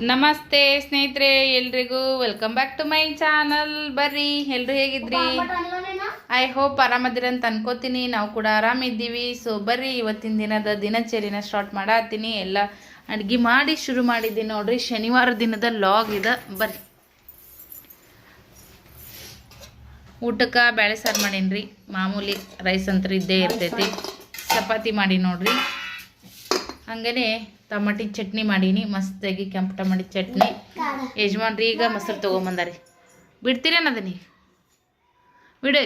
ನಮಸ್ತೆ ಸ್ನೇಹಿತರೆ, ಎಲ್ರಿಗೂ welcome back to my channel ಬರ್ರಿ, ಎಲ್ರು ಹೇಗಿದ್ರಿ? ಐ ಹೋಪ್ ಆರಾಮದಿರ ಅಂತ ಅನ್ಕೋತೀನಿ. ನಾವು ಕೂಡ ಆರಾಮಿದ್ದೀವಿ. ಸೊ ಬರ್ರಿ, ಇವತ್ತಿನ ದಿನದ ದಿನಚರಿನ ಸ್ಟಾರ್ಟ್ ಮಾಡತ್ತೀನಿ. ಎಲ್ಲ ಅಡ್ಗೆ ಮಾಡಿ ಶುರು ಮಾಡಿದ್ದೀನಿ ನೋಡ್ರಿ. ಶನಿವಾರ ದಿನದ ಲಾಗ್ ಇದೆ. ಬರ್ರಿ. ಊಟಕ್ಕೆ ಬೇಳೆ ಸಾರು ಮಾಡೀನಿ ಮಾಮೂಲಿ ರೈಸ್ ಅಂತ ಇದ್ದೇ ಇರ್ತೈತಿ. ಚಪಾತಿ ಮಾಡಿ ನೋಡ್ರಿ. ಹಂಗನೇ ಟಮಾಟಿ ಚಟ್ನಿ ಮಾಡೀನಿ, ಮಸ್ತಾಗಿ ಕೆಂಪು ಟಮಾಟಿ ಚಟ್ನಿ. ಯಜಮಾನ್ರಿ ಈಗ ಮೊಸರು ತೊಗೊಂಬಂದಾರಿ. ಬಿಡ್ತೀರೇನು ಅದನ್ನ? ವಿಡಿಯೋ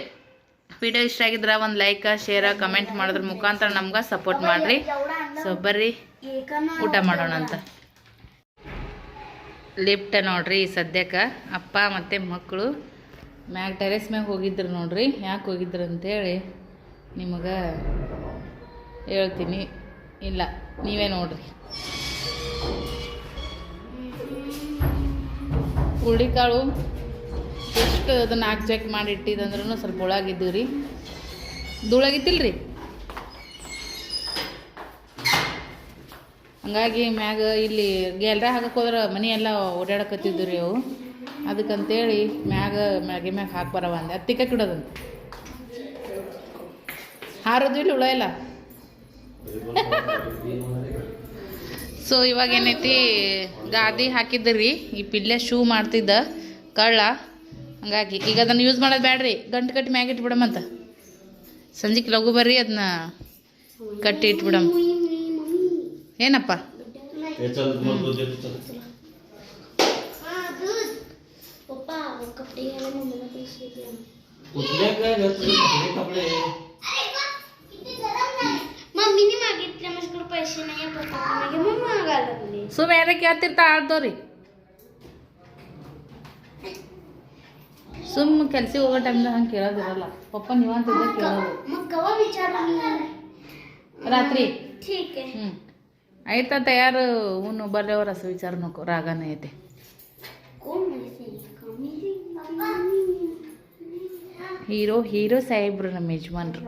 ವಿಡಿಯೋ ಇಷ್ಟ ಆಗಿದ್ರೆ ಒಂದು ಲೈಕ್ ಶೇರ್ ಕಮೆಂಟ್ ಮಾಡೋದ್ರ ಮುಖಾಂತರ ನಮ್ಗೆ ಸಪೋರ್ಟ್ ಮಾಡಿರಿ. ಸೊ ಬರ್ರಿ. ಊಟ ಮಾಡೋಣ ಅಂತ. ಲಿಫ್ಟ ನೋಡ್ರಿ ಸದ್ಯಕ್ಕೆ. ಅಪ್ಪ ಮತ್ತು ಮಕ್ಕಳು ಮ್ಯಾಗ ಟೆರೆಸ್ ಮ್ಯಾಗ ಹೋಗಿದ್ರು ನೋಡ್ರಿ. ಯಾಕೆ ಹೋಗಿದ್ರು ಅಂತೇಳಿ ನಿಮಗೆ ಹೇಳ್ತೀನಿ. ಇಲ್ಲ, ನೀವೇ ನೋಡ್ರಿ. ಹುರುಳಿಕಾಳು, ಎಷ್ಟು ಅದನ್ನು ನಾಲ್ಕು ಚೆಕ್ ಮಾಡಿ ಇಟ್ಟಿದಂದ್ರೂ ಸ್ವಲ್ಪ ಒಳಗಿದ್ದೀವಿ ರೀ ಧೂಳಾಗಿತ್ತಿಲ್ಲ ರೀ ಹಂಗಾಗಿ ಮ್ಯಾಗ ಇಲ್ಲಿ ಗೆಲ್ರ ಹಾಕಕ್ಕೆ ಹೋದ್ರೆ ಮನೆಯೆಲ್ಲ ಓಡಾಡಕತ್ತಿದ್ದು ರೀ ಅವು. ಅದಕ್ಕಂತೇಳಿ ಮ್ಯಾಗ ಮ್ಯಾಗೆ ಮ್ಯಾಗ ಹಾಕಿ ಬರವ ಅಂದೆ. ಇಡೋದಂತ ಹಾರೋದು ಇಲ್ಲಿ ಹುಳ ಇಲ್ಲ? ಸೊ ಇವಾಗ ಏನೈತಿ? ಗಾದಿ ಹಾಕಿದ್ರಿ. ಈ ಪಿಲ್ಲೆ ಶೂ ಮಾಡ್ತಿದ್ದ. ಕಳ್ಳ. ಹಂಗಾಗಿ ಈಗ ಅದನ್ನು ಯೂಸ್ ಮಾಡೋದು ಬೇಡ್ರಿ ಗಂಟು ಕಟ್ಟಿ ಮ್ಯಾಗ ಇಟ್ಬಿಡಮಂತ ಸಂಜೆಗೆ ಲಘು ಬರ್ರಿ ಅದನ್ನ ಕಟ್ಟಿ ಇಟ್ಬಿಡಮ್. ಏನಪ್ಪ? मागितले माझ्याकडे पैसे नाही पप्पा मागे मम्मी मागायला लागले ಸುಮ್ಮ ಯಾರೇ ಕೇಳ್ತಿರ್ತಾ ಆಡ್ದವ್ರಿ ಸುಮ್ಮ ಕೆಲ್ಸಿಗೆ ಹೋಗೋ ಟೈಮ್ದಾಗ ಹಂಗೆ ಕೇಳೋದಿರಲ್ಲ ಪಪ್ಪ ನೀವಂತಿದ್ದ ಕೇಳೋದು मग कवा विचारलं ರಾತ್ರಿ ठीक आहे ಹ್ಞೂ ಆಯ್ತಾ ತಯಾರು ಹೂನು ಬರ್ರೆವ್ರ ಅಸ ವಿಚಾರ ನೋಕೋ ರಾಗನೇ ಐತೆ कोण माहिती कमी ಹೀರೋ ಹೀರೋ ಸಾಹೇಬ್ರು ನಮ್ಮ ಯಜಮಾನ್ರು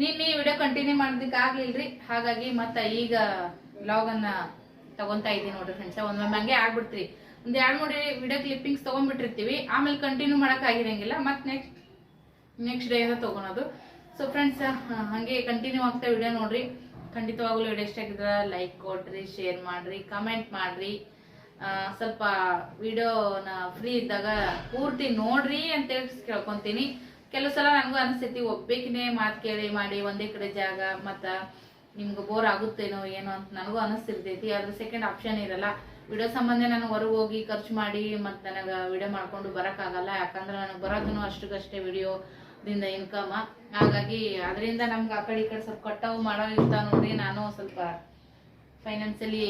ನಿನ್ನೆ ವಿಡಿಯೋ ಕಂಟಿನ್ಯೂ ಮಾಡೋದಕ್ಕೆ ಆಗ್ಲಿಲ್ರಿ ಹಾಗಾಗಿ ಮತ್ತೆ ಈಗ ವ್ಲಾಗನ್ನ ತಗೊಂತಾ ಇದ್ದೀನಿ ನೋಡ್ರಿ ಫ್ರೆಂಡ್ಸ್ ಒಂದೊಮ್ಮೆ ಹಂಗೆ ಆಗ್ಬಿಡ್ತೀರಿ. ಒಂದ್ ಎರಡು ಮೂರು ವಿಡಿಯೋ ಕ್ಲಿಪ್ಪಿಂಗ್ಸ್ ತಗೊಂಡ್ಬಿಟ್ಟಿರ್ತೀವಿ. ಆಮೇಲೆ ಕಂಟಿನ್ಯೂ ಮಾಡಕ್ ಆಗಿರಂಗಿಲ್ಲ ಮತ್ತೆ ನೆಕ್ಸ್ಟ್ ನೆಕ್ಸ್ಟ್ ಡೇ ತಗೊಳೋದು. ಸೊ ಫ್ರೆಂಡ್ಸ್ ಹಂಗೆ ಕಂಟಿನ್ಯೂ ಆಗ್ತಾ ವಿಡಿಯೋ ನೋಡ್ರಿ. ಖಂಡಿತವಾಗ್ಲೂ ವಿಡಿಯೋ ಇಷ್ಟ ಆಗಿದ್ರೆ ಲೈಕ್ ಕೊಡ್ರಿ ಶೇರ್ ಮಾಡ್ರಿ ಕಮೆಂಟ್ ಮಾಡ್ರಿ. ಸ್ವಲ್ಪ ವಿಡಿಯೋನ ಫ್ರೀ ಇದ್ದಾಗ ಪೂರ್ತಿ ನೋಡ್ರಿ ಅಂತೇಳಿ ಕೇಳ್ಕೊಂತೀನಿ. ಕೆಲವು ಸಲ ನನಗೂ ಅನಿಸ್ತೈತಿ ಒಬ್ಬೇಕಿನೇ ಮಾತು ಕೇಳಿ ಮಾಡಿ ಒಂದೇ ಕಡೆ ಜಾಗ, ಮತ್ತು ನಿಮ್ಗೆ ಬೋರ್ ಆಗುತ್ತೇನೋ ಏನೋ ಅಂತ ನನಗೂ ಅನಿಸ್ತಿರ್ತೈತಿ. ಅದ್ರ ಸೆಕೆಂಡ್ ಆಪ್ಷನ್ ಇರಲ್ಲ. ವಿಡಿಯೋ ಸಂಬಂಧ ನಾನು ಹೊರಗೆ ಹೋಗಿ ಖರ್ಚು ಮಾಡಿ ಮತ್ತು ನನಗೆ ವಿಡಿಯೋ ಮಾಡ್ಕೊಂಡು ಬರೋಕ್ಕಾಗಲ್ಲ ಯಾಕಂದ್ರೆ ನನಗೆ ಬರೋದನ್ನು ಅಷ್ಟಕ್ಕಷ್ಟೇ ವಿಡಿಯೋದಿಂದ ಇನ್ಕಮ್ ಹಾಗಾಗಿ ಅದರಿಂದ ನಮ್ಗೆ ಆ ಕಡೆ ಈ ಕಡೆ ಸ್ವಲ್ಪ ಕಟ್ಟವು ಮಾಡೋ ಇರ್ತಾವ ನೋಡ್ರಿ. ನಾನು ಸ್ವಲ್ಪ ಫೈನಾನ್ಸಲಿ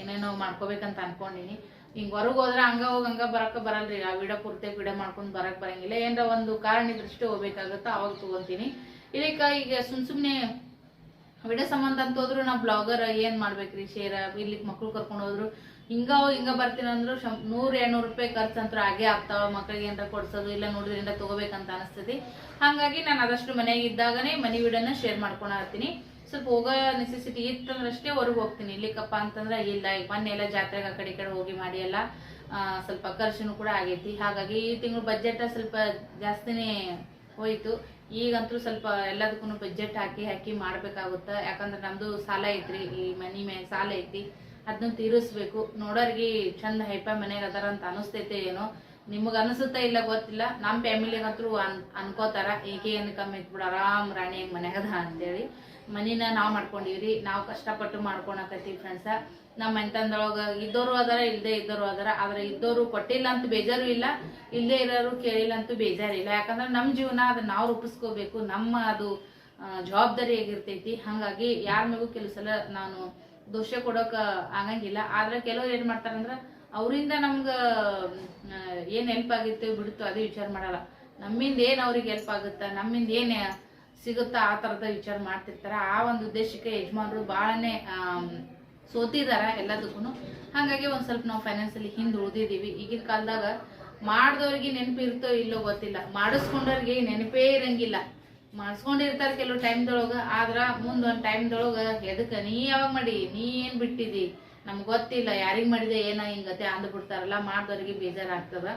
ಏನೇನೋ ಮಾಡ್ಕೋಬೇಕಂತ ಅನ್ಕೊಂಡಿನಿ. ಹಿಂಗೆ ಹೊರಗೆ ಹೋದ್ರೆ ಹಂಗ ಹೋಗಿ ಹಂಗ ಬರಕ್ಕೆ ಬರಲ್ರಿ. ಆ ವಿಡ ಪೂರ್ತಿ ವಿಡ ಮಾಡ್ಕೊಂಡು ಬರಕ್ಕೆ ಬರಂಗಿಲ್ಲ. ಏನ್ರ ಒಂದು ಕಾರಣ ಇದ್ರಷ್ಟು ಹೋಗ್ಬೇಕಾಗತ್ತ ಅವಾಗ ತಗೊಂತೀನಿ. ಇದಕ್ಕ ಈಗ ಸುಮ್ ಸುಮ್ನೆ ವಿಡ ಸಂಬಂಧ ಅಂತ ಹೋದ್ರು ನಾ ಬ್ಲಾಗರ್ ಏನ್ ಮಾಡ್ಬೇಕ್ರಿ? ಶೇರ್ ಇಲ್ಲಿ ಮಕ್ಳು ಕರ್ಕೊಂಡು ಹೋದ್ರು. ಹಿಂಗ ಹೋಗ್ ಹಿಂಗ ಬರ್ತೀನಿ ಅಂದ್ರು ಶಂ- ನೂರ್ ಎರಡ್ನೂರು ರೂಪಾಯಿ ಖರ್ಚು ಅಂತೂ ಹಾಗೆ ಆಗ್ತಾವ. ಮಕ್ಳಿಗೆ ಏನಾರ ಕೊಡ್ಸೋದು ಇಲ್ಲ ನೋಡಿದ್ರಿಂದ ತಗೋಬೇಕಂತ ಅನಿಸ್ತದೆ ಹಾಗಾಗಿ ನಾನು ಆದಷ್ಟು ಮನೆಗೆ ಇದ್ದಾಗನೇ ಮನಿ ವಿಡನ್ನ ಶೇರ್ ಮಾಡ್ಕೊಳತ್ತೀನಿ ಸ್ವಲ್ಪ ಹೋಗೋ ನೆಸೆಸಿಟಿ ಇತ್ತಂದ್ರೆ ಅಷ್ಟೇ ಹೊರಗೆ ಹೋಗ್ತೀನಿ. ಇಲ್ಲಿಕಪ್ಪ ಅಂತಂದ್ರೆ ಇಲ್ಲ ಮೊನ್ನೆ ಎಲ್ಲ ಜಾತ್ರೆಗೆ ಆ ಕಡೆ ಕಡೆ ಹೋಗಿ ಮಾಡಿ ಎಲ್ಲ ಸ್ವಲ್ಪ ಖರ್ಚುನು ಕೂಡ ಆಗೈತಿ. ಹಾಗಾಗಿ ಈ ತಿಂಗಳು ಬಜೆಟ್ ಸ್ವಲ್ಪ ಜಾಸ್ತಿನೇ ಹೋಯಿತು. ಈಗಂತೂ ಸ್ವಲ್ಪ ಎಲ್ಲದಕ್ಕೂ ಬಜೆಟ್ ಹಾಕಿ ಹಾಕಿ ಮಾಡಬೇಕಾಗುತ್ತೆ. ಯಾಕಂದ್ರೆ ನಮ್ದು ಸಾಲ ಐತ್ರಿ, ಈ ಮನಿ ಮೇ, ಸಾಲ ಐತಿ. ಅದನ್ನ ತೀರಿಸ್ಬೇಕು. ನೋಡೋರಿಗೆ ಚಂದ ಹೈಪ ಮನೆಗೆ ಅದಾರ ಅಂತ ಅನಿಸ್ತೈತೆ ಏನೋ. ನಿಮಗೆ ಅನಿಸುತ್ತಾ ಇಲ್ಲ ಗೊತ್ತಿಲ್ಲ. ನಮ್ಮ ಫ್ಯಾಮಿಲಿಗಂತೂ ಅನ್, ಅನ್ಕೋತಾರ ಈಕೆ ಏನು ಕಮ್ಮಿ ಇತ್ತು ಬಿಡು ಆರಾಮ್ ರಾಣಿ ಹೆಂಗೆ ಮನ್ಯಾಗ ಅದ ಅಂತೇಳಿ. ಮನಿನ ನಾವು ಮಾಡ್ಕೊಂಡಿವ್ರಿ, ನಾವು ಕಷ್ಟಪಟ್ಟು ಮಾಡ್ಕೊಳಕತ್ತೀವಿ ಫ್ರೆಂಡ್ಸ ನಮ್ಮ ಮನೆತನದೊಳಗ ಇದ್ದೋರು ಅದಾರ ಇಲ್ಲದೆ ಇದ್ದೋರು ಅದಾರ. ಆದ್ರೆ ಇದ್ದೋರು ಕೊಟ್ಟಿಲ್ಲ ಅಂತ ಬೇಜಾರು ಇಲ್ಲ ಇಲ್ಲದೆ ಇರೋರು ಕೇಳಿಲ್ಲ ಅಂತೂ ಬೇಜಾರಿಲ್ಲ ಯಾಕಂದ್ರೆ ನಮ್ಮ ಜೀವನ ಅದನ್ನ ನಾವು ರೂಪಿಸ್ಕೋಬೇಕು. ನಮ್ಮ ಅದು ಜವಾಬ್ದಾರಿ ಆಗಿರ್ತೈತಿ ಹಾಗಾಗಿ ಯಾರ ಮೇಗೂ ಕೆಲವು ನಾನು ದೋಷ ಕೊಡೋಕೆ ಆಗಂಗಿಲ್ಲ. ಆದ್ರೆ ಕೆಲವ್ರು ಏನು ಮಾಡ್ತಾರಂದ್ರೆ, ಅವರಿಂದ ನಮ್ಗೆ ಏನು ಹೆಲ್ಪ್ ಆಗಿತ್ತು ಬಿಡುತ್ತೋ ಅದೇ ವಿಚಾರ ಮಾಡಲ್ಲ. ನಮ್ಮಿಂದ ಏನು ಅವ್ರಿಗೆ ಹೆಲ್ಪ್ ಆಗುತ್ತಾ? ನಮ್ಮಿಂದ ಏನ್ ಸಿಗುತ್ತಾ ಆ ತರದ ವಿಚಾರ ಮಾಡ್ತಿರ್ತಾರೆ. ಆ ಒಂದು ಉದ್ದೇಶಕ್ಕೆ ಯಜಮಾನರು ಬಹಳನೇ ಸೋತಿದಾರ ಎಲ್ಲದಕ್ಕೂ ಹಾಗಾಗಿ ಒಂದ್ ಸ್ವಲ್ಪ ನಾವು ಅಲ್ಲಿ ಹಿಂದೆ ಉಳಿದಿದ್ದೀವಿ. ಈಗಿನ ಕಾಲದಾಗ ಮಾಡ್ದವ್ರಿಗೆ ನೆನಪಿರ್ತೋ ಇಲ್ಲೋ ಗೊತ್ತಿಲ್ಲ. ಮಾಡಿಸ್ಕೊಂಡವ್ರಿಗೆ ನೆನಪೇ ಇರಂಗಿಲ್ಲ. ಮಾಡಿಸ್ಕೊಂಡಿರ್ತಾರ ಕೆಲವು ಟೈಮ್ದೊಳಗ. ಆದ್ರ ಮುಂದ್ ಒಂದ್ ಟೈಮ್ದೊಳಗ ಎದಕ್ಕ, ನೀ ಯಾವಾಗ ಮಾಡಿ ನೀ ಏನ್ ಬಿಟ್ಟಿದಿ? ನಮ್ಗೆ ಗೊತ್ತಿಲ್ಲ. ಯಾರಿಗೆ ಮಾಡಿದೆ? ಏನೋ ಹಿಂಗತೆ ಅಂದ್ಬಿಡ್ತಾರಲ್ಲ. ಮಾಡಿದವ್ರಿಗೆ ಬೇಜಾರಾಗ್ತದ.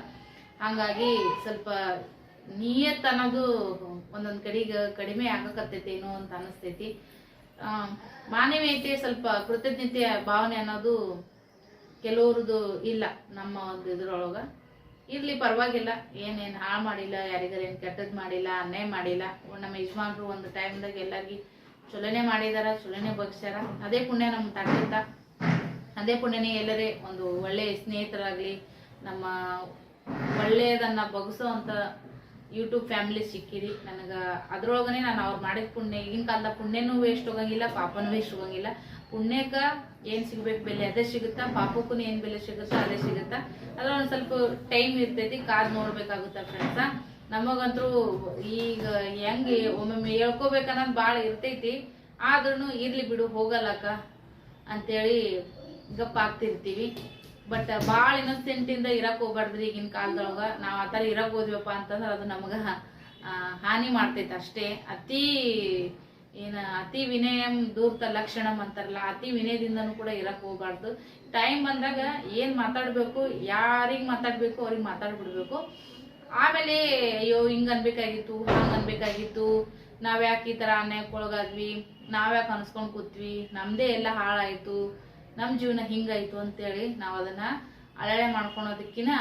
ಹಂಗಾಗಿ ಸ್ವಲ್ಪ ನಿಯತ್ ಅನ್ನೋದು ಒಂದೊಂದ್ ಕಡೆಗೆ ಕಡಿಮೆ ಆಗಕತ್ತೈತೇನೋ ಅಂತ ಅನಿಸ್ತೈತಿ. ಮಾನವೀಯತೆ ಸ್ವಲ್ಪ ಕೃತಜ್ಞತೆಯ ಭಾವನೆ ಅನ್ನೋದು ಕೆಲವ್ರದ್ದು ಇಲ್ಲ ನಮ್ಮ ಒಂದು ಇದ್ರೊಳಗ. ಇರ್ಲಿ ಪರವಾಗಿಲ್ಲ, ಏನೇನು ಹಾಳು ಮಾಡಿಲ್ಲ ಯಾರಿಗಾರ ಏನ್ ಕೆಟ್ಟದ್ ಮಾಡಿಲ್ಲ, ಅನ್ಯಾಯ ಮಾಡಿಲ್ಲ ನಮ್ಮ ಯಜಮಾನ್ರು ಒಂದು ಟೈಮ್ದಾಗ ಎಲ್ಲಾರ್ಗಿ ಚಲೋನೆ ಮಾಡಿದಾರ, ಚಲೋನೆ ಬಗ್ಸ್ಯಾರ. ಅದೇ ಪುಣ್ಯ ನಮ್ಮ ತಟ್ಟಿರ್ತ ಅದೇ ಪುಣ್ಯನೇ ಎಲ್ಲರೇ ಒಂದು ಒಳ್ಳೆ ಸ್ನೇಹಿತರಾಗ್ಲಿ, ನಮ್ಮ ಒಳ್ಳೆಯದನ್ನು ಬಗ್ಸೋ ಅಂತ ಯೂಟ್ಯೂಬ್ ಫ್ಯಾಮಿಲಿ ಸಿಕ್ಕಿರಿ. ನನಗೆ ಅದ್ರೊಳಗನೆ ನಾನು ಅವ್ರು ಮಾಡಿದ ಪುಣ್ಯ, ಈಗಿನ ಕಾಲದ ಪುಣ್ಯನೂ ವೇಸ್ಟ್ ಹೋಗಂಗಿಲ್ಲ, ಪಾಪನೂ ವೇಸ್ಟ್ ಹೋಗಂಗಿಲ್ಲ. ಪುಣ್ಯಕ ಏನು ಸಿಗ್ಬೇಕು ಬೆಲೆ ಅದೇ ಸಿಗುತ್ತಾ? ಪಾಪಕ್ಕೂ ಏನು ಬೆಲೆ ಸಿಗುತ್ತಾ ಅದೇ ಸಿಗುತ್ತಾ? ಅದ್ರ ಒಂದು ಸ್ವಲ್ಪ ಟೈಮ್ ಇರ್ತೈತಿ ಕಾದ್ ನೋಡ್ಬೇಕಾಗುತ್ತೆ ಫ್ರೆಂಡ್ಸ ನಮಗಂತೂ ಈಗ ಹೆಂಗೆ ಒಮ್ಮೊಮ್ಮೆ ಹೇಳ್ಕೋಬೇಕನ್ನೋದು ಭಾಳ ಇರ್ತೈತಿ. ಆದ್ರೂ ಇರ್ಲಿ ಬಿಡು, ಹೋಗಲ್ಲಕ್ಕ. ಅಂತೇಳಿ ಗಪ್ಪ ಆಗ್ತಿರ್ತೀವಿ. ಬಟ್ ಭಾಳ ಇನ್ನೊಸೆಂಟ್ ಇಂದ ಇರಕ್ ಹೋಗ್ಬಾರ್ದ್ರಿ ಈಗಿನ ಕಾಲದೊಳಗ. ನಾವ್ ಆತರ ಇರಕ್ ಹೋದ್ವಪ್ಪ ಅಂತಂದ್ರ ಅದು ನಮಗ ಹಾನಿ ಮಾಡ್ತೈತೆ ಅಷ್ಟೇ. ಅತಿ, ಏನ, ಅತಿ ವಿನಯಂ ದೂರ್ತ ಲಕ್ಷಣ ಅಂತಾರಲ್ಲ, ಅತಿ ವಿನಯದಿಂದನೂ ಕೂಡ ಇರಕ್ ಹೋಗ್ಬಾರ್ದು. ಟೈಮ್ ಬಂದಾಗ ಏನ್ ಮಾತಾಡ್ಬೇಕು, ಯಾರಿಗ್ ಮಾತಾಡ್ಬೇಕು, ಅವ್ರಿಗೆ ಮಾತಾಡ್ಬಿಡ್ಬೇಕು. ಆಮೇಲೆ, ಅಯ್ಯೋ, ಹಿಂಗ್ ಅನ್ಬೇಕಾಗಿತ್ತು, ಹಂಗ್ ಅನ್ಬೇಕಾಗಿತ್ತು. ನಾವ್ಯಾಕೆ ಈ ತರ ಅನ್ಯಾಯಕ್ಕೆ ಒಳಗಾದ್ವಿ ನಾವ್ಯಾಕೆ ಅನ್ಸ್ಕೊಂಡ್ ಕೂತ್ವಿ, ನಮ್ದೇ ಎಲ್ಲ ಹಾಳಾಯ್ತು. ನಮ್ ಜೀವನ ಹಿಂಗಾಯ್ತು ಅಂತೇಳಿ ನಾವು ಅದನ್ನ ಅಳಳೆ ಮಾಡ್ಕೊಳೋದಕ್ಕಿನ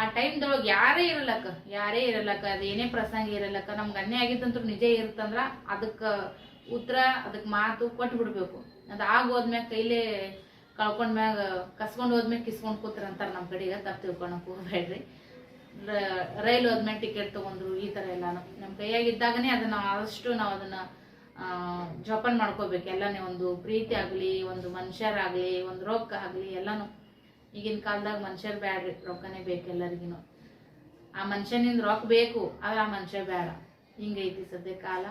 ಆ ಟೈಮ್ದೊಳಗೆ ಯಾರೇ ಇರಲಕ್ಕ ಯಾರೇ ಇರಲಕ್ಕ, ಅದೇನೇ ಪ್ರಸಂಗ ಇರಲಕ್ಕ, ನಮ್ಗೆ ಅನ್ಯ ಆಗಿತ್ತಂತೂ ನಿಜ ಇರುತ್ತಂದ್ರ ಅದಕ್ಕೆ ಉತ್ತರ ಅದಕ್ಕೆ ಮಾತು ಕೊಟ್ಟು ಬಿಡಬೇಕು. ಅದು ಆಗೋದ್ಮ್ಯಾಗ ಕೈಲೇ ಕಳ್ಕೊಂಡ್ಮ್ಯಾಗ ಕಸ್ಕೊಂಡು ಹೋದ್ಮ್ಯಾಗ ಕಿಸ್ಕೊಂಡು ಕೂತ್ರ ಅಂತಾರೆ ನಮ್ಮ ಕಡೆಗೆ ತಪ್ಪು ತಿಳ್ಕೊಳಕ್ ಹೋಗ್ಬೇಡ್ರಿ. ರೈಲ್ ಹೋದ್ಮೇಲೆ ಟಿಕೆಟ್ ತೊಗೊಂಡ್ರು, ಈ ಥರ ಎಲ್ಲಾನು. ನಮ್ಮ ಕೈಯಾಗಿದ್ದಾಗನೇ ಅದನ್ನ ಆದಷ್ಟು ನಾವು ಅದನ್ನ ಜೋಪಾನ ಮಾಡ್ಕೋಬೇಕು ಎಲ್ಲನೇ ಒಂದು ಪ್ರೀತಿ ಆಗಲಿ, ಒಂದು ಮನುಷ್ಯರಾಗಲಿ ಒಂದು ರೊಕ್ಕ ಆಗಲಿ, ಎಲ್ಲನೂ. ಈಗಿನ ಕಾಲದಾಗ ಮನುಷ್ಯರು ಬ್ಯಾಡ್ರಿ, ರೊಕ್ಕನೇ ಬೇಕು ಎಲ್ಲರಿಗೂ ಆ ಮನುಷ್ಯನಿಂದ ರೊಕ್ಕ ಬೇಕು, ಆದ್ರೆ ಆ ಮನುಷ್ಯ ಬೇಡ ಹಿಂಗೈತಿ ಸದ್ಯ ಕಾಲ.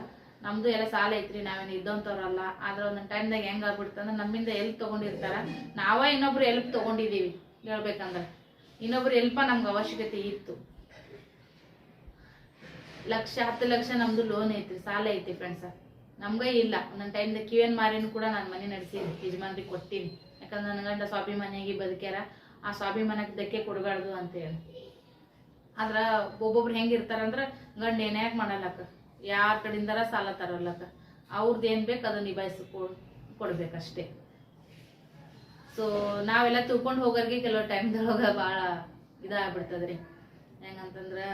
ನಮ್ದು ಎಲ್ಲ ಸಾಲ ಐತ್ರಿ, ನಾವೇನು ಇದ್ದಂಥವ್ರಲ್ಲ ಆದ್ರೆ ಒಂದೊಂದು ಟೈಮ್ದಾಗ ಹೆಂಗೆ ಆಗ್ಬಿಡ್ತಂದ್ರೆ ನಮ್ಮಿಂದ ಎಲ್ಪ್ ತೊಗೊಂಡಿರ್ತಾರ. ನಾವ ಇನ್ನೊಬ್ರು ಎಲ್ಪ್ ತಗೊಂಡಿದೀವಿ, ಹೇಳ್ಬೇಕಂದ್ರೆ. ಇನ್ನೊಬ್ರು ಎಲ್ಪ ನಮ್ಗೆ ಅವಶ್ಯಕತೆ ಇತ್ತು. ಲಕ್ಷ, ಹತ್ತು ಲಕ್ಷ ನಮ್ದು ಲೋನ್ ಐತ್ರಿ, ಸಾಲ ಐತಿ ಫ್ರೆಂಡ್ಸ ನಮ್ಗ ಇಲ್ಲ. ಒಂದೊಂದು ಟೈಮ್ದಾಗ ಕಿವಿಯನ್ ಮಾರಿನೂ ಕೂಡ ನಾನು ಮನೆ ನಡೆಸೀನಿ ಯಜಮಾನ್ರಿಗೆ ಕೊಡ್ತೀನಿ. ಯಾಕಂದ್ರೆ ನನ್ನ ಗಂಡ ಸ್ವಾಭಿಮಾನಿಯಾಗಿ ಬದುಕ್ಯಾರ. ಆ ಸ್ವಾಭಿಮಾನಕ್ಕೆ ಧಕ್ಕೆ ಕೊಡಬಾರ್ದು ಅಂತೇಳಿ ಆದ್ರೆ ಒಬ್ಬೊಬ್ರು ಹೆಂಗಿರ್ತಾರಂದ್ರೆ ಗಂಡ ಏನ್ಯಾಕ್ ಮಾಡಲ್ಲಕ್ಕ? ಯಾರ ಕಡೆಯಿಂದಾರ ಸಾಲ ತರಲ್ಲಕ್ಕ? ಅವ್ರದ್ದು ಏನು ಬೇಕು ಅದು ನಿಭಾಯಿಸಿ ಕೊಡ್ ಕೊಡ್ಬೇಕಷ್ಟೇ. ಸೊ ನಾವೆಲ್ಲ ತಿಳ್ಕೊಂಡು ಹೋಗೋರಿಗೆ ಕೆಲವು ಟೈಮ್ದೊಳಗ ಭಾಳ ಇದಾಗ್ಬಿಡ್ತದ್ರಿ. ಹೆಂಗಂತಂದ್ರೆ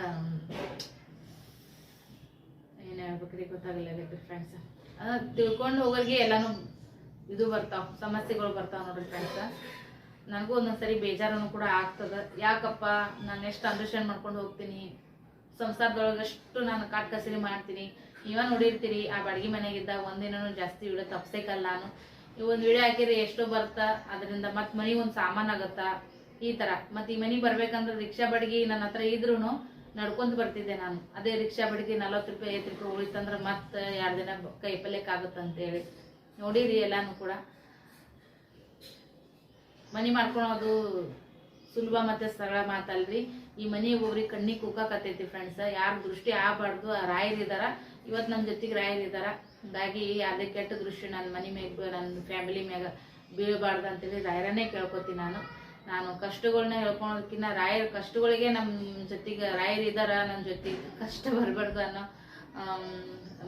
ಏನು ಹೇಳ್ಬೇಕ್ರಿ ಗೊತ್ತಾಗಲ್ಲ ಫ್ರೆಂಡ್ಸ್ ತಿಳ್ಕೊಂಡು ಹೋಗೋರಿಗೆ ಎಲ್ಲಾನು ಇದು ಬರ್ತಾವ, ಸಮಸ್ಯೆಗಳು ಬರ್ತಾವ ನೋಡ್ರಿ ಫ್ರೆಂಡ್ಸ್ ನನಗೂ ಒಂದೊಂದ್ಸರಿ ಬೇಜಾರನು ಕೂಡ ಆಗ್ತದ. ಯಾಕಪ್ಪ? ನಾನು ಎಷ್ಟು ಅಂಡರ್ಸ್ಟ್ಯಾಂಡ್ ಮಾಡ್ಕೊಂಡು ಹೋಗ್ತೀನಿ. ಸಂಸಾರದೊಳಗೆ ಅಷ್ಟು ನಾನು ಕಾಟ್ ಕಸರಿ ಮಾಡ್ತೀನಿ. ನೀವ ನೋಡಿರ್ತೀರಿ, ಆ ಬಾಡಿಗೆ ಮನೆಗಿದ್ದಾಗ ಒಂದಿನೂ ಜಾಸ್ತಿ ವಿಡಿಯೋ ತಪ್ಸೇಕಲ್ಲ ನಾನು. ಈ ಒಂದು ವಿಡಿಯೋ ಹಾಕಿದ್ರೆ ಎಷ್ಟೋ ಬರ್ತಾ, ಅದರಿಂದ ಮತ್ತೆ ಮನೆಗೆ ಒಂದು ಸಾಮಾನು ಆಗತ್ತಾ? ಈ ಥರ ಮತ್ತು ಈ ಮನೆಗೆ ಬರ್ಬೇಕಂದ್ರೆ ರಿಕ್ಷಾ ಬಾಡಿಗೆ ನನ್ನ ಹತ್ರ ಇದ್ರೂನು ನಡ್ಕೊಂತ ಬರ್ತಿದ್ದೆ ನಾನು. ಅದೇ ರಿಕ್ಷಾ ಬಡಿಗೆ ನಲವತ್ತು ರೂಪಾಯಿ, ಐವತ್ತು ರೂಪಾಯಿ ಉಳಿತಂದ್ರೆ ಮತ್ತೆ ಎರಡು ದಿನ ಕೈ ಅಂತೇಳಿ ನೋಡಿರಿ ಎಲ್ಲಾನು ಕೂಡ. ಮನೆ ಮಾಡ್ಕೊಳೋದು ಸುಲಭ ಮತ್ತು ಸರಳ ಮಾತಲ್ರಿ. ಈ ಮನಿ ಹೋಗ್ರಿ, ಕಣ್ಣಿಗೆ ಕುಕ್ಕಾಕತ್ತೈತಿ ಫ್ರೆಂಡ್ಸ್ ಯಾರ ದೃಷ್ಟಿ ಆಗಬಾರ್ದು, ಆ ರಾಯರ್ ಇದಾರ. ಇವತ್ತು ನಮ್ಮ ಜೊತೆಗೆ ರಾಯರ್ ಇದಾರ. ಹಂಗಾಗಿ ಯಾವ್ದೇ ಕೆಟ್ಟ ದೃಷ್ಟಿ ನನ್ನ ಮನೆ ಮ್ಯಾಗ ನನ್ನ ಫ್ಯಾಮಿಲಿ ಮ್ಯಾಗ ಬೀಳಬಾರ್ದು ಅಂತೇಳಿ ರಾಯರನ್ನೇ ಕೇಳ್ಕೊತೀನಿ ನಾನು. ನಾನು ಕಷ್ಟಗಳನ್ನ ಹೇಳ್ಕೊಳೋದಕ್ಕಿಂತ ರಾಯರ ಕಷ್ಟಗಳಿಗೆ ನಮ್ಮ ಜೊತೆಗೆ, ರಾಯರ್ ಇದಾರ ನನ್ನ ಜೊತೆಗೆ ಕಷ್ಟ ಬರಬಾರ್ದು ಅನ್ನೋ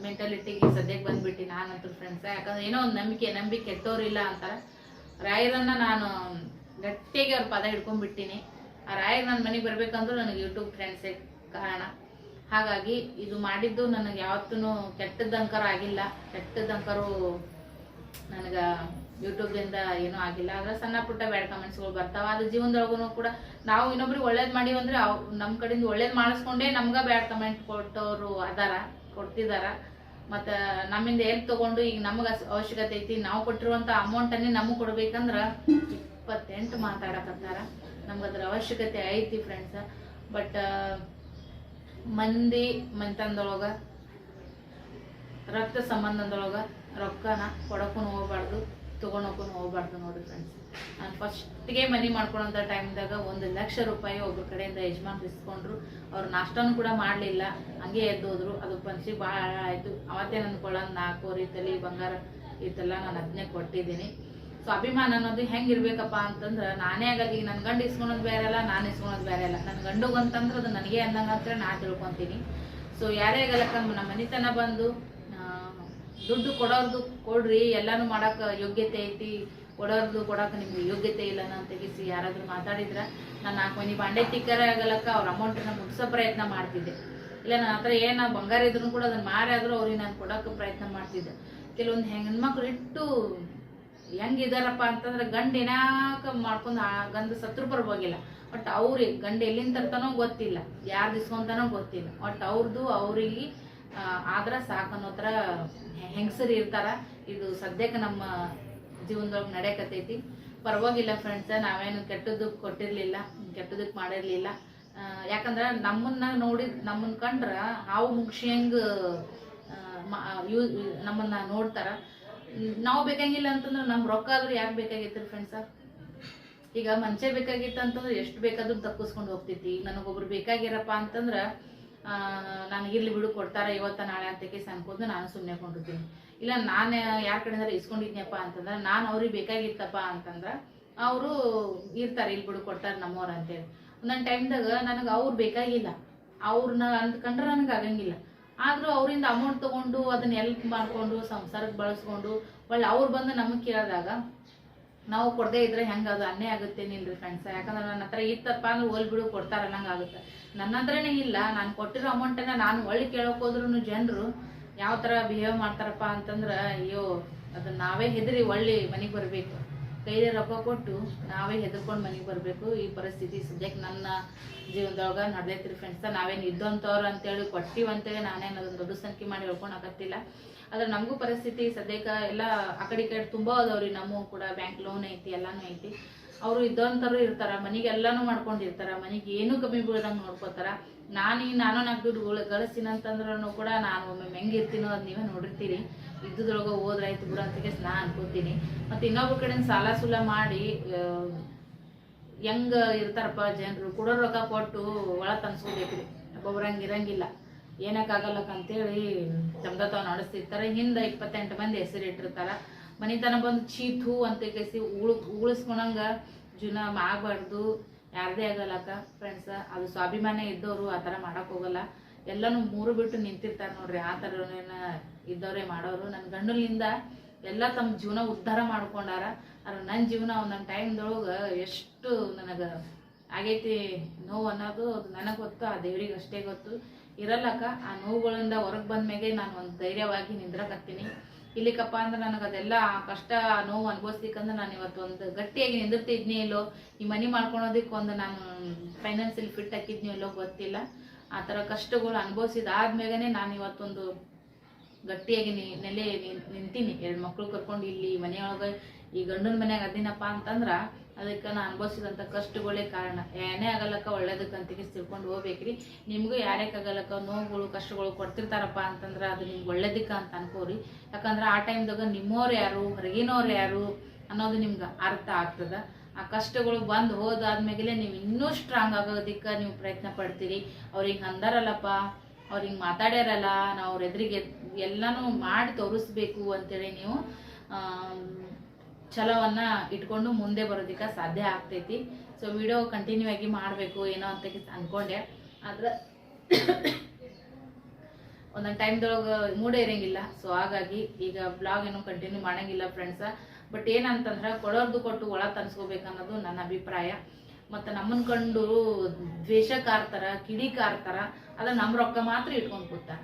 ಮೆಂಟಾಲಿಟಿಗೆ ಸದ್ಯಕ್ಕೆ ಬಂದ್ಬಿಟ್ಟು ನಾನಂತೂ ಫ್ರೆಂಡ್ಸ್ ಯಾಕಂದ್ರೆ ಏನೋ ಒಂದು ನಂಬಿಕೆ ನಂಬಿಕೆ ಕೆಟ್ಟವ್ರು ಇಲ್ಲ ಅಂತಾರೆ. ರಾಯರನ್ನ ನಾನು ಗಟ್ಟಿಗೆ ಅವ್ರ ಪದ ಹಿಡ್ಕೊಂಡ್ಬಿಟ್ಟಿನಿ. ಆ ರಾಯರ್ ನನ್ನ ಮನೆಗೆ ಬರ್ಬೇಕಂದ್ರೂ ನನಗೆ ಯೂಟ್ಯೂಬ್ ಫ್ರೆಂಡ್ಸೇ ಕಾರಣ. ಹಾಗಾಗಿ ಇದು ಮಾಡಿದ್ದು ನನಗೆ ಯಾವತ್ತೂ ಕೆಟ್ಟದ್ದಂಕರ ಆಗಿಲ್ಲ. ಕೆಟ್ಟದ್ದಂಕರು ನನಗೆ ಯೂಟ್ಯೂಬ್ದಿಂದ ಏನೂ ಆಗಿಲ್ಲ. ಆದ್ರೆ ಸಣ್ಣ ಪುಟ್ಟ ಬ್ಯಾಡ್ ಕಮೆಂಟ್ಸ್ಗಳು ಬರ್ತಾವ. ಅದು ಜೀವನದೊಳಗೂ ಕೂಡ ನಾವು ಇನ್ನೊಬ್ರಿಗೆ ಒಳ್ಳೇದು ಮಾಡಿವಿ ಅಂದ್ರೆ ಅವ್ ನಮ್ಮ ಕಡೆಯಿಂದ ಒಳ್ಳೇದು ಮಾಡಿಸ್ಕೊಂಡೇ ನಮ್ಗೆ ಬ್ಯಾಡ್ ಕಮೆಂಟ್ ಕೊಟ್ಟವರು ಅದಾರ, ಕೊಡ್ತಿದಾರ. ಮತ್ತು ನಮ್ಮಿಂದ ಹೆಲ್ಪ್ ತೊಗೊಂಡು ಈಗ ನಮಗೆ ಅವಶ್ಯಕತೆ ಐತಿ, ನಾವು ಕೊಟ್ಟಿರುವಂತ ಅಮೌಂಟ್ ನಮಗೆ ಕೊಡ್ಬೇಕಂದ್ರೆ ಇಪ್ಪತ್ತೆಂಟು ಮಾತಾಡಕತ್ತಾರ. ನಮ್ಗೆ ಅದ್ರ ಅವಶ್ಯಕತೆ ಐತಿ ಫ್ರೆಂಡ್ಸ್. ಬಟ್, ಮಂದಿ ಮನೆತನದೊಳಗ ರಕ್ತ ಸಂಬಂಧದೊಳಗೆ ರೊಕ್ಕನ ಕೊಡಕ್ಕೂ ಹೋಗ್ಬಾರ್ದು. ತಗೊಳಕ್ಕೂ ಹೋಗ್ಬಾರ್ದು ನೋಡಿ ಫ್ರೆಂಡ್ಸ್ ನಾನು ಫಸ್ಟ್ಗೆ ಮನಿ ಮಾಡ್ಕೊಳೋಂಥ ಟೈಮ್ದಾಗ ಒಂದು ಲಕ್ಷ ರೂಪಾಯಿ ಒಬ್ಬರ ಕಡೆಯಿಂದ ಯಜಮಾನ್ ಇಸ್ಕೊಂಡ್ರು ಅವ್ರು ನಾಷ್ಟನೂ ಕೂಡ ಮಾಡಲಿಲ್ಲ. ಹಂಗೆ ಎದ್ದೋದ್ರು. ಅದು ಪಂಚಿ ಭಾಳ ಆಯಿತು. ಅವತ್ತೇ ನನ್ನ ಕೊಳ್ಳಂದು ನಾಲ್ಕು ರೀತಿಯಲ್ಲಿ ಬಂಗಾರ ಇತ್ತಲ್ಲ, ನಾನು ಅದನ್ನೇ ಕೊಟ್ಟಿದ್ದೀನಿ. ಸ್ವಾಭಿಮಾನ ಅನ್ನೋದು ಹೆಂಗಿರ್ಬೇಕಪ್ಪ ಅಂತಂದ್ರೆ, ನಾನೇ ಆಗಲ್ಲ. ಈಗ ನನ್ನ ಗಂಡು ಇಸ್ಕೊಳೋದು ಬೇರೆ ಅಲ್ಲ, ನಾನು ಇಸ್ಕೊಳೋದು ಬೇರೆ ಅಲ್ಲ. ನನ್ನ ಗಂಡುಗಂತಂದ್ರೆ ಅದು ನನಗೆ ಅಂದಂಗೆ ಅಂತ ನಾ ತಿಳ್ಕೊತೀನಿ. ಸೊ ಯಾರೇ ಆಗಲಕ್ಕ ನಮ್ಮ ಮನೆತನ ಬಂದು ದುಡ್ಡು ಕೊಡೋರ್ದು ಕೊಡ್ರಿ, ಎಲ್ಲಾನು ಮಾಡಾಕ ಯೋಗ್ಯತೆ ಐತಿ. ಕೊಡೋರ್ದು ಕೊಡಾಕ ನಿಮ್ಗೆ ಯೋಗ್ಯತೆ ಇಲ್ಲ ಅಂತ ತೆಗಿಸಿ. ಯಾರಾದ್ರೂ ಮಾತಾಡಿದ್ರ ನಾನು ನಾಲ್ಕು ಮನೆ ಬಾಂಡೆ ತಿಕ್ಕರ ಆಗಲಕ್ಕ ಅವ್ರ ಅಮೌಂಟನ್ನ ಮುಗಿಸೋ ಪ್ರಯತ್ನ ಮಾಡ್ತಿದ್ದೆ. ಇಲ್ಲ ನನ್ನ ಹತ್ರ ಏನ ಬಂಗಾರ ಇದ್ರು ಕೂಡ ಅದನ್ನ ಮಾರಿ ಅವ್ರಿಗೆ ನಾನು ಕೊಡೋಕೆ ಪ್ರಯತ್ನ ಮಾಡ್ತಿದ್ದೆ. ಕೆಲವೊಂದು ಹೆಣ್ಮಕ್ಳು ಇಟ್ಟು ಹೆಂಗಿದಾರಪ್ಪ ಅಂತಂದ್ರೆ ಗಂಡ ಏನಾಕ ಮಾಡ್ಕೊಂಡು ಆ ಗಂಡ ಸತ್ರು ಪರವಾಗಿಲ್ಲ ಬಟ್ ಅವ್ರಿಗೆ ಗಂಡ ಎಲ್ಲಿಂದ ತರ್ತಾನೋ ಗೊತ್ತಿಲ್ಲ. ಯಾರು ಇಸ್ಕೊಂತಾನೋ ಗೊತ್ತಿಲ್ಲ. ಬಟ್ ಅವ್ರದ್ದು ಅವ್ರಿಗೆ ಆದ್ರ ಸಾಕು ಥರ ಹೆಂಗಸರು ಇರ್ತಾರ. ಇದು ಸದ್ಯಕ್ಕೆ ನಮ್ಮ ಜೀವನದೊಳಗೆ ನಡೆಯಕತ್ತೈತಿ. ಪರವಾಗಿಲ್ಲ ಫ್ರೆಂಡ್ಸ್ ನಾವೇನು ಕೆಟ್ಟದ್ದು ಕೊಟ್ಟಿರಲಿಲ್ಲ ಕೆಟ್ಟದಕ್ಕೆ ಮಾಡಿರಲಿಲ್ಲ. ಯಾಕಂದ್ರೆ ನಮ್ಮನ್ನ ನೋಡಿ ನಮ್ಮನ್ನ ಕಂಡ್ರ ಹಾವು ಹೆಂಗ್ ನಮ್ಮನ್ನ ನೋಡ್ತಾರ. ನಾವು ಬೇಕಾಗಿಲ್ಲ ಅಂತಂದ್ರೆ ನಮ್ಮ ರೊಕ್ಕ ಆದ್ರೂ ಯಾಕೆ ಬೇಕಾಗಿತ್ತು ಫ್ರೆಂಡ್ಸ ಈಗ ಮಂಚೆ ಬೇಕಾಗಿತ್ತು ಅಂತಂದ್ರೆ ಎಷ್ಟು ಬೇಕಾದ್ರೂ ತಪ್ಪಿಸ್ಕೊಂಡು ಹೋಗ್ತೈತಿ. ಈಗ ನನಗೊಬ್ರು ಬೇಕಾಗಿರಪ್ಪ ಅಂತಂದ್ರ ನನಗಿರ್ಲಿ ಬಿಡು, ಕೊಡ್ತಾರ ಇವತ್ತ, ನಾಳೆ ಅಂತ ಕೇಸ್ ಅನ್ಕೊಂಡು ನಾನು ಸುಮ್ಮನೆ ಕೊಂಡಿರ್ತೀನಿ ಇಲ್ಲ, ನಾನು ಯಾರ ಕಡೆಯಿಂದ ಇಸ್ಕೊಂಡಿದ್ನಪ್ಪ ಅಂತಂದ್ರೆ, ನಾನು ಅವ್ರಿಗೆ ಬೇಕಾಗಿತ್ತಪ್ಪ ಅಂತಂದ್ರೆ, ಅವರು ಇರ್ತಾರೆ ಇಲ್ಲಿ ಬಿಡು, ಕೊಡ್ತಾರೆ ನಮ್ಮವ್ರು ಅಂತೇಳಿ. ಒಂದೊಂದು ಟೈಮ್ದಾಗ ನನಗೆ ಅವ್ರು ಬೇಕಾಗಿಲ್ಲ. ಅವ್ರನ್ನ ಅಂದ್ಕೊಂಡ್ರೆ ನನಗೆ ಆಗಂಗಿಲ್ಲ. ಆದರೂ ಅವರಿಂದ ಅಮೌಂಟ್ ತಗೊಂಡು ಅದನ್ನ ಎಲ್ಪ್ ಮಾಡಿಕೊಂಡು ಸಂಸಾರಕ್ಕೆ ಬಳಸ್ಕೊಂಡು, ಒಳ್ಳೆ ಅವ್ರು ಬಂದು ನಮಗೆ ಕೇಳಿದಾಗ, ನಾವು ಕೊಡದೇ ಇದ್ರೆ ಹೆಂಗೆ ಅದು ಆಗುತ್ತೆ ನಿಲ್ರಿ ಫ್ರೆಂಡ್ಸ್ ಯಾಕಂದ್ರೆ ನನ್ನ ಹತ್ರ ಇತ್ತಪ್ಪ ಅಂದ್ರೆ ಹೋಲ್ ಬಿಡು ಕೊಡ್ತಾರ ಅನ್ನಂಗ ಆಗುತ್ತೆ. ನನ್ನ ಹತ್ರನೇ ಇಲ್ಲ. ನಾನು ಕೊಟ್ಟಿರೋ ಅಮೌಂಟನ್ನ ನಾನು ಒಳ್ಳೆ ಕೇಳಕ್ ಹೋದ್ರು ಜನರು ಯಾವ ಥರ ಬಿಹೇವ್ ಮಾಡ್ತಾರಪ್ಪ ಅಂತಂದ್ರೆ, ಅಯ್ಯೋ ಅದನ್ನ ನಾವೇ ಹೆದರಿ ಒಳ್ಳೆ ಮನೆಗೆ ಬರಬೇಕು. ಕೈಲೇ ರೊಕ್ಕ ಕೊಟ್ಟು ನಾವೇ ಹೆದರ್ಕೊಂಡು ಮನೆಗೆ ಬರಬೇಕು. ಈ ಪರಿಸ್ಥಿತಿ ಸದ್ಯಕ್ಕೆ ನನ್ನ ಜೀವನದೊಳಗ ನಡೆದೈತ್ರಿ ಫ್ರೆಂಡ್ಸ್ ನಾವೇನು ಇದ್ದಂಥವ್ರು ಅಂತೇಳಿ ಅಂತೇಳಿ ನಾನೇನು ಅದನ್ನ ದೊಡ್ಡ ಸಂಖ್ಯೆ ಮಾಡಿ ಹೇಳ್ಕೊಳಕತ್ತಿಲ್ಲ ಆದ್ರೆ ನಮಗೂ ಪರಿಸ್ಥಿತಿ ಸದ್ಯಕ್ಕೆ ಎಲ್ಲ ಆ ಕಡೆ ಈ ಕಡೆ ತುಂಬಾ ಅದಾವ್ರಿ. ನಮ್ಮ ಕೂಡ ಬ್ಯಾಂಕ್ ಲೋನ್ ಐತಿ, ಎಲ್ಲಾನು ಐತಿ. ಅವರು ಇದ್ದಂಥವ್ರು ಇರ್ತಾರ ಮನೆಗೆ ಎಲ್ಲಾನು ಮಾಡ್ಕೊಂಡಿರ್ತಾರ, ಮನೆಗೆ ಏನೂ ಕಮ್ಮಿ ಬೀಳ್ದಂಗೆ ನೋಡ್ಕೋತಾರ. ನಾನು ಈ ನಾನು ನಾಲ್ಕು ದುಡ್ಡು ಗಳ- ಗಳಿಸ್ತೀನಿ ಅಂತಂದ್ರೂ ಕೂಡ ನಾನು ಒಮ್ಮೆ ಹೆಂಗಿರ್ತೀನೋ ಅದು ನೀವೇ ನೋಡಿರ್ತೀರಿ. ಇದ್ದುದೊಳಗೆ ಹೋದ್ರಾಯ್ತು ಬಿಡು ಅಂತ ಕೇಸ್ ನಾ ಅನ್ಕೋತೀನಿ. ಮತ್ತು ಇನ್ನೊಬ್ರ ಕಡೆ ಸಾಲ ಸುಲ ಮಾಡಿ ಹೆಂಗೆ ಇರ್ತಾರಪ್ಪ ಜನರು, ಕೊಡೋ ರೊಕ್ಕ ಕೊಟ್ಟು ಒಳ ತನ್ಸ್ಕೋಬೇಕ್ರಿ. ಒಬ್ಬೊಬ್ರು ಹಂಗೆ ಇರಂಗಿಲ್ಲ. ಏನಕ್ಕಾಗಲ್ಲಕ್ಕ ಅಂತೇಳಿ ತಮ್ದ ತಾವು ನಡೆಸ್ತಿರ್ತಾರೆ. ಹಿಂದೆ ಇಪ್ಪತ್ತೆಂಟು ಮಂದಿ ಹೆಸರು ಇಟ್ಟಿರ್ತಾರ. ಮನಿತನ ಬಂದು ಚೀತು ಅಂತ ಕೇಸಿ ಉಳು ಉಳಿಸ್ಕೊಳಂಗ ಜೀವನ ಆಗಬಾರ್ದು. ಯಾರದೇ ಆಗಲ್ಲಕ್ಕ ಫ್ರೆಂಡ್ಸ್ ಅದು ಸ್ವಾಭಿಮಾನ ಇದ್ದವರು ಆ ಥರ ಮಾಡೋಕೆ ಹೋಗಲ್ಲ. ಎಲ್ಲನೂ ಮೂರು ಬಿಟ್ಟು ನಿಂತಿರ್ತಾರೆ ನೋಡ್ರಿ, ಆ ಥರ ಇದ್ದವರೇ ಮಾಡೋರು. ನನ್ನ ಗಂಡಲಿಂದ ಎಲ್ಲ ತಮ್ಮ ಜೀವನ ಉದ್ಧಾರ ಮಾಡ್ಕೊಂಡಾರ. ಆದ್ರೆ ನನ್ನ ಜೀವನ ಒಂದೊಂದು ಟೈಮ್ದೊಳಗೆ ಎಷ್ಟು ನನಗೆ ಆಗೈತಿ ನೋವು ಅನ್ನೋದು ಅದು ನನಗೆ ಗೊತ್ತು, ಆ ದೇವ್ರಿಗೆ ಅಷ್ಟೇ ಗೊತ್ತು. ಇರಲ್ಲಕ್ಕ, ಆ ನೋವುಗಳಿಂದ ಹೊರಗೆ ಬಂದ ಮೇಲೆ ನಾನು ಒಂದು ಧೈರ್ಯವಾಗಿ ನಿಂದ್ರಕತ್ತೀನಿ. ಇಲ್ಲಿಕಪ್ಪ ಅಂದ್ರೆ ನನಗೆ ಅದೆಲ್ಲ ಕಷ್ಟ ನೋವು ಅನುಭವಿಸ್ಲಿಕ್ಕಂದ್ರೆ ನಾನು ಇವತ್ತು ಒಂದು ಗಟ್ಟಿಯಾಗಿ ನಿಂದಿರ್ತಿದ್ನಿ ಇಲ್ಲೋ ಈ ಮನಿ ಮಾಡ್ಕೊಳೋದಕ್ಕೆ ಒಂದು ನಾನು ಫೈನಾನ್ಸಿಯಲ್ ಫಿಟ್ ಹಾಕಿದ್ನಿ ಇಲ್ಲೋ ಗೊತ್ತಿಲ್ಲ. ಆ ಥರ ಕಷ್ಟಗಳು ಅನುಭವಿಸಿದಾದ್ಮೇಲೆ ನಾನು ಇವತ್ತೊಂದು ಗಟ್ಟಿಯಾಗಿ ನೆಲೆ ನಿಂತೀನಿ. ಎರಡು ಮಕ್ಳು ಕರ್ಕೊಂಡು ಇಲ್ಲಿ ಮನೆಯೊಳಗೆ, ಈ ಗಂಡನ ಮನ್ಯಾಗ ಅದಿನಪ್ಪ ಅಂತಂದ್ರ ಅದಕ್ಕೆ ನಾನು ಅನುಭವಿಸಿದಂತ ಕಷ್ಟಗಳೇ ಕಾರಣ. ಏನೇ ಆಗಲ್ಲಕ್ಕ ಒಳ್ಳೇದಕ್ಕೆ ಅಂತಿಗೆ ತಿಳ್ಕೊಂಡು ಹೋಗ್ಬೇಕ್ರಿ. ನಿಮಗೂ ಯಾರ್ಯಾಕಾಗಲ್ಲಕ್ಕ ನೋವುಗಳು, ಕಷ್ಟಗಳು ಕೊಡ್ತಿರ್ತಾರಪ್ಪ ಅಂತಂದ್ರೆ ಅದು ನಿಮ್ಗೆ ಒಳ್ಳೇದಕ್ಕ ಅಂತ ಅನ್ಕೋರಿ. ಯಾಕಂದ್ರೆ ಆ ಟೈಮ್ದಾಗ ನಿಮ್ಮವ್ರು ಯಾರು ಹೊರಗಿನವ್ರು ಯಾರು ಅನ್ನೋದು ನಿಮ್ಗೆ ಅರ್ಥ ಆಗ್ತದ. ಆ ಕಷ್ಟಗಳು ಬಂದು ಹೋದಾದ್ಮೇಲೆ ನೀವು ಇನ್ನೂ ಸ್ಟ್ರಾಂಗ್ ಆಗೋದಕ್ಕೆ ನೀವು ಪ್ರಯತ್ನ ಪಡ್ತೀರಿ. ಅವ್ರಿಗೆ ಅಂದಾರಲ್ಲಪ್ಪ ಅವ್ರು ಹಿಂಗೆ ಮಾತಾಡ್ಯಾರಲ್ಲ, ನಾವು ಅವ್ರ ಎದುರಿಗೆ ಎಲ್ಲನೂ ಮಾಡಿ ತೋರಿಸ್ಬೇಕು ಅಂತೇಳಿ ನೀವು ಛಲವನ್ನ ಇಟ್ಕೊಂಡು ಮುಂದೆ ಬರೋದಕ್ಕೆ ಸಾಧ್ಯ ಆಗ್ತೈತಿ. ಸೊ ವಿಡಿಯೋ ಕಂಟಿನ್ಯೂ ಆಗಿ ಮಾಡಬೇಕು ಏನೋ ಅಂತ ಅನ್ಕೊಂಡೆ. ಆದ್ರೆ ಒಂದೊಂದು ಟೈಮ್ದೊಳಗೆ ಮೂಡೇ ಇರಂಗಿಲ್ಲ. ಸೊ ಹಾಗಾಗಿ ಈಗ ಬ್ಲಾಗ್ ಏನು ಕಂಟಿನ್ಯೂ ಮಾಡಂಗಿಲ್ಲ ಫ್ರೆಂಡ್ಸ ಬಟ್ ಏನಂತಂದ್ರೆ ಕೊಡೋರ್ದು ಕೊಟ್ಟು ಒಳ ಅನ್ನೋದು ನನ್ನ ಅಭಿಪ್ರಾಯ. ಮತ್ತು ನಮ್ಮನ್ನ ಕಂಡು ದ್ವೇಷ ಕಾರ್ತಾರ ಕಿಡಿ ಕಾರ್ತಾರ ಅದ ನಮ್ಮ ರೊಕ್ಕ ಮಾತ್ರ ಇಟ್ಕೊಂಡು ಕೂತಾರ.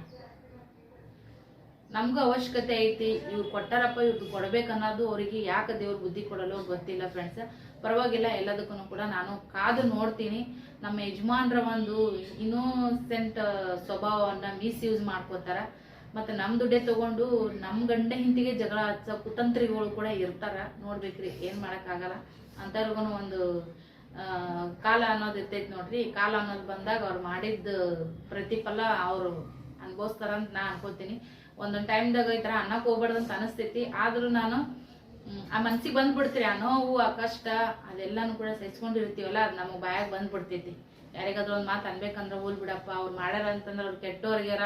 ನಮ್ಗೂ ಅವಶ್ಯಕತೆ ಐತಿ. ಇವ್ರು ಕೊಟ್ಟಾರಪ್ಪ ಇವ್ರದ್ದು ಕೊಡಬೇಕನ್ನೋದು ಅವರಿಗೆ ಯಾಕೆ ದೇವ್ರ ಬುದ್ಧಿ ಕೊಡಲು ಗೊತ್ತಿಲ್ಲ ಫ್ರೆಂಡ್ಸ್ ಪರವಾಗಿಲ್ಲ ಎಲ್ಲದಕ್ಕೂ ಕೂಡ ನಾನು ಕಾದು ನೋಡ್ತೀನಿ. ನಮ್ಮ ಯಜಮಾನ್ರ ಒಂದು ಇನ್ನೋಸೆಂಟ್ ಸ್ವಭಾವವನ್ನ ಮಿಸ್ಯೂಸ್ ಮಾಡ್ಕೋತಾರ. ಮತ್ತೆ ನಮ್ಮ ದುಡ್ಡೇ ತಗೊಂಡು ನಮ್ಮ ಗಂಡ ಹಿಂತಿಗೆ ಜಗಳ ಹಚ್ಚೋ ಕುತಂತ್ರಿಗಳು ಕೂಡ ಇರ್ತಾರ. ನೋಡ್ಬೇಕ್ರಿ, ಏನು ಮಾಡೋಕ್ಕಾಗಲ್ಲ. ಅಂಥವ್ರಿಗೂ ಒಂದು ಕಾಲ ಅನ್ನೋದು ಇರ್ತೈತಿ ನೋಡ್ರಿ. ಕಾಲ ಅನ್ನೋದು ಬಂದಾಗ ಅವ್ರು ಮಾಡಿದ ಪ್ರತಿಫಲ ಅವರು ಅನ್ಭವಿಸ್ತಾರ ಅಂತ ನಾ ಅನ್ಕೋತೀನಿ. ಒಂದೊಂದ್ ಟೈಮ್ದಾಗ ಈ ಥರ ಅನ್ನಕ್ಕೆ ಹೋಗ್ಬಾರ್ದು ಅಂತ ಅನಿಸ್ತೈತಿ. ಆದರೂ ನಾನು ಆ ಮನ್ಸಿಗೆ ಬಂದ್ಬಿಡ್ತೀರಿ ಆ ನೋವು ಆ ಕಷ್ಟ, ಅದೆಲ್ಲನೂ ಕೂಡ ಸಹಿಸ್ಕೊಂಡಿರ್ತೀವಲ್ಲ ಅದು ನಮಗೆ ಬಾಯಾಗ ಬಂದ್ಬಿಡ್ತೈತಿ. ಯಾರಿಗಾದ್ರೂ ಒಂದು ಮಾತು ಅನ್ಬೇಕಂದ್ರೆ ಹೋಲ್ ಬಿಡಪ್ಪ, ಅವ್ರು ಮಾಡ್ಯಾರ ಅಂತಂದ್ರೆ ಅವ್ರು ಕೆಟ್ಟವ್ರಿಗಾರ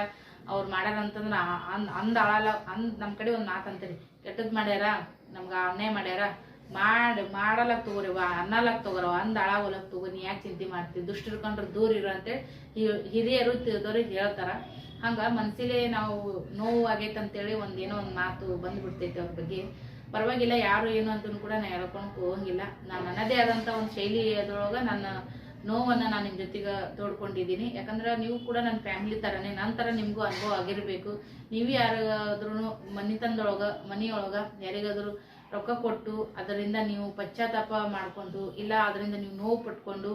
ಅವ್ರು ಮಾಡ್ಯಾರ ಅಂತಂದ್ರೆ ಅಂದ್ ಆಳಲ್ಲ, ಅಂದ್ ನಮ್ಮ ಕಡೆ ಒಂದು ಮಾತು ಅಂತೀರಿ ಕೆಟ್ಟದ್ದು ಮಾಡ್ಯಾರ, ನಮ್ಗೆ ಅನ್ಯಾಯ ಮಾಡ್ಯಾರ ಮಾಡಿ, ಮಾಡಲಕ್ ತಗೋರಿ ವಾ ಅನ್ನಲಕ್ ತಗೋರ ಅಂದ್ ಅಳಾಗೋಲಕ್ ತಗೋ, ನೀ ಯಾಕೆ ಚಿಂತೆ ಮಾಡ್ತೀವಿ ದುಷ್ಟರು ಕಂಡ್ರೆ ದೂರ ಇರು ಅಂತೇಳಿ ಹಿರಿಯರು ತಿಳಿದವ್ರಿಗೆ ಹೇಳ್ತಾರ. ಹಂಗ ಮನ್ಸಿಲೆ ನಾವು ನೋವು ಆಗೈತೆ ಅಂತೇಳಿ ಒಂದ್ ಏನೋ ಒಂದ್ ಮಾತು ಬಂದ್ಬಿಡ್ತೈತೆ ಅವ್ರ ಬಗ್ಗೆ. ಪರವಾಗಿಲ್ಲ, ಯಾರು ಏನು ಅಂತ ಕೂಡ ನಾ ಹೇಳ್ಕೊಂಡು ಹೋಗಂಗಿಲ್ಲ. ನಾನು ನನ್ನದೇ ಆದಂತ ಒಂದು ಶೈಲಿ ಅದ್ರೊಳಗ ನನ್ನ ನೋವನ್ನ ನಾನು ನಿಮ್ಮ ಜೊತೆಗೆ ತೋಡ್ಕೊಂಡಿದ್ದೀನಿ. ಯಾಕಂದ್ರೆ ನೀವು ಕೂಡ ನನ್ನ ಫ್ಯಾಮಿಲಿ ಥರನೇ ನನ್ನ ಥರ ನಿಮಗೂ ಅನುಭವ ಆಗಿರಬೇಕು. ನೀವು ಯಾರಾದ್ರೂ ಮನಿತನದೊಳಗ ಮನಿಯೊಳಗ ಯಾರಿಗಾದ್ರೂ ರೊಕ್ಕ ಕೊಟ್ಟು ಅದರಿಂದ ನೀವು ಪಶ್ಚಾತ್ತಾಪ ಮಾಡಿಕೊಂಡು, ಇಲ್ಲ ಅದರಿಂದ ನೀವು ನೋವು ಪಟ್ಕೊಂಡು,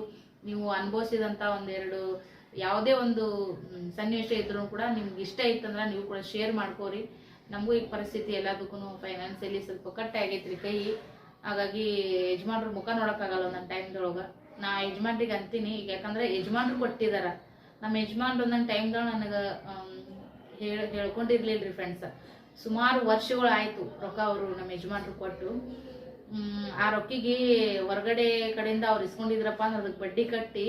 ನೀವು ಅನುಭವಿಸಿದಂಥ ಒಂದೆರಡು ಯಾವುದೇ ಒಂದು ಸನ್ನಿವೇಶ ಇದ್ರೂ ಕೂಡ ನಿಮ್ಗೆ ಇಷ್ಟ ಇತ್ತಂದ್ರೆ ನೀವು ಕೂಡ ಶೇರ್ ಮಾಡ್ಕೋರಿ. ನಮಗೂ ಈ ಪರಿಸ್ಥಿತಿ ಎಲ್ಲದಕ್ಕೂ ಫೈನಾನ್ಸಿಯಲಿ ಸ್ವಲ್ಪ ಕಟ್ಟೆ ಆಗೈತ್ರಿ ಕೈ. ಹಾಗಾಗಿ ಯಜಮಾನ್ರ ಮುಖ ನೋಡೋಕ್ಕಾಗಲ್ಲ ಒಂದೊಂದು ಟೈಮ್ದೊಳಗೆ ನಾ ಯಜಮಾನ್ರಿಗೆ ಅಂತೀನಿ, ಈಗ ಯಾಕಂದ್ರೆ ಯಜಮಾನ್ರು ಕೊಟ್ಟಿದಾರ. ನಮ್ಮ ಯಜಮಾನ್ರು ಒಂದೊಂದು ಟೈಮ್ದೊಳಗೆ ನನಗೆ ಹೇಳ್ಕೊಂಡಿರ್ಲಿಲ್ಲ ರೀ ಫ್ರೆಂಡ್ಸ್ ಸುಮಾರು ವರ್ಷಗಳು ಆಯಿತು ರೊಕ್ಕ ಅವರು ನಮ್ಮ ಯಜಮಾನ್ರು ಕೊಟ್ಟು. ಆ ರೊಕ್ಕಿಗೆ ಹೊರಗಡೆ ಕಡೆಯಿಂದ ಅವ್ರು ಇಸ್ಕೊಂಡಿದ್ರಪ್ಪ ಅಂದ್ರೆ ಅದಕ್ಕೆ ಬಡ್ಡಿ ಕಟ್ಟಿ